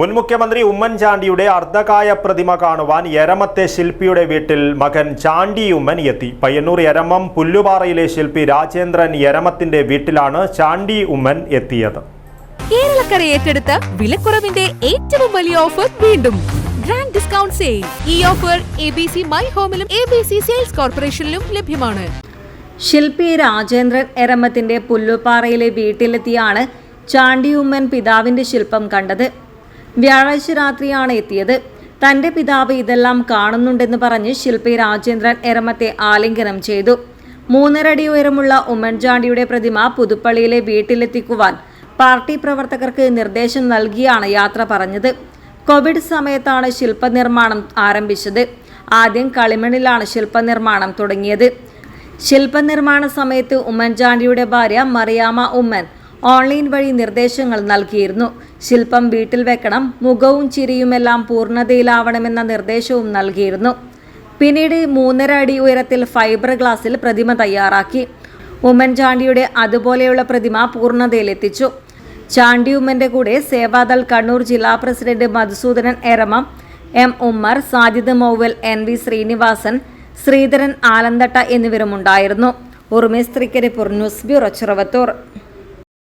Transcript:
മുൻ മുഖ്യമന്ത്രി ഉമ്മൻചാണ്ടിയുടെ അർദ്ധകായ പ്രതിമ കാണുവാൻ എരമത്തെ ശില്പിയുടെ വീട്ടിൽ മകൻ ചാണ്ടി ഉമ്മൻ എത്തി. പയ്യന്നൂർ എരമം പുല്ലുപാറയിലെ ശില്പി രാജേന്ദ്രൻ എരമത്തിന്റെ വീട്ടിലാണ് ചാണ്ടി ഉമ്മൻ എത്തിയത്. കേരളക്കര ഏറ്റെടുത്ത വിലക്കുറവിന്റെ ഏറ്റവും വലിയ ഓഫർ വീണ്ടും. ഗ്രാൻഡ് ഡിസ്കൗണ്ട് സെയിൽ ഈ offer A B C my ഹോമിലും A B C sales കോർപ്പറേഷനിലും ലഭ്യമാണ്. ശില്പി രാജേന്ദ്രൻ എരമത്തിന്റെ പുല്ലുപാറയിലെ വീട്ടിലെത്തിയാണ് ചാണ്ടിയുമ്മൻ പിതാവിന്റെ ശില്പം കണ്ടത്. വ്യാഴാഴ്ച രാത്രിയാണ് എത്തിയത്. തന്റെ പിതാവ് ഇതെല്ലാം കാണുന്നുണ്ടെന്ന് പറഞ്ഞ് ശില്പി രാജേന്ദ്രൻ എരമത്തെ ആലിംഗനം ചെയ്തു. മൂന്നരടി ഉയരമുള്ള ഉമ്മൻചാണ്ടിയുടെ പ്രതിമ പുതുപ്പള്ളിയിലെ വീട്ടിലെത്തിക്കുവാൻ പാർട്ടി പ്രവർത്തകർക്ക് നിർദ്ദേശം നൽകിയാണ് യാത്ര പറഞ്ഞത്. കോവിഡ് സമയത്താണ് ശില്പനിർമ്മാണം ആരംഭിച്ചത്. ആദ്യം കളിമണ്ണിലാണ് ശില്പനിർമ്മാണം തുടങ്ങിയത്. ശില്പനിർമ്മാണ സമയത്ത് ഉമ്മൻചാണ്ടിയുടെ ഭാര്യ മറിയാമ്മ ഉമ്മൻ ഓൺലൈൻ വഴി നിർദ്ദേശങ്ങൾ നൽകിയിരുന്നു. ശില്പം വീട്ടിൽ വെക്കണം മുഖവും ചിരിയുമെല്ലാം പൂർണതയിലാവണമെന്ന നിർദ്ദേശവും നൽകിയിരുന്നു. പിന്നീട് മൂന്നര അടി ഉയരത്തിൽ ഫൈബർ ഗ്ലാസിൽ പ്രതിമ തയ്യാറാക്കി. ഉമ്മൻചാണ്ടിയുടെ അതുപോലെയുള്ള പ്രതിമ പൂർണതയിലെത്തിച്ചു. ചാണ്ടി ഉമ്മന്റെ കൂടെ സേവാദൾ കണ്ണൂർ ജില്ലാ president Madhusoodanan Eramam M Ummer Sajid Mouval N V Sreenivasan Sreedharan Alanthatta എന്നിവരുമുണ്ടായിരുന്നു. ഉറുമേസ്ത്രിക്കരെ ന്യൂസ് ബ്യൂറോ ചെറുവത്തൂർ.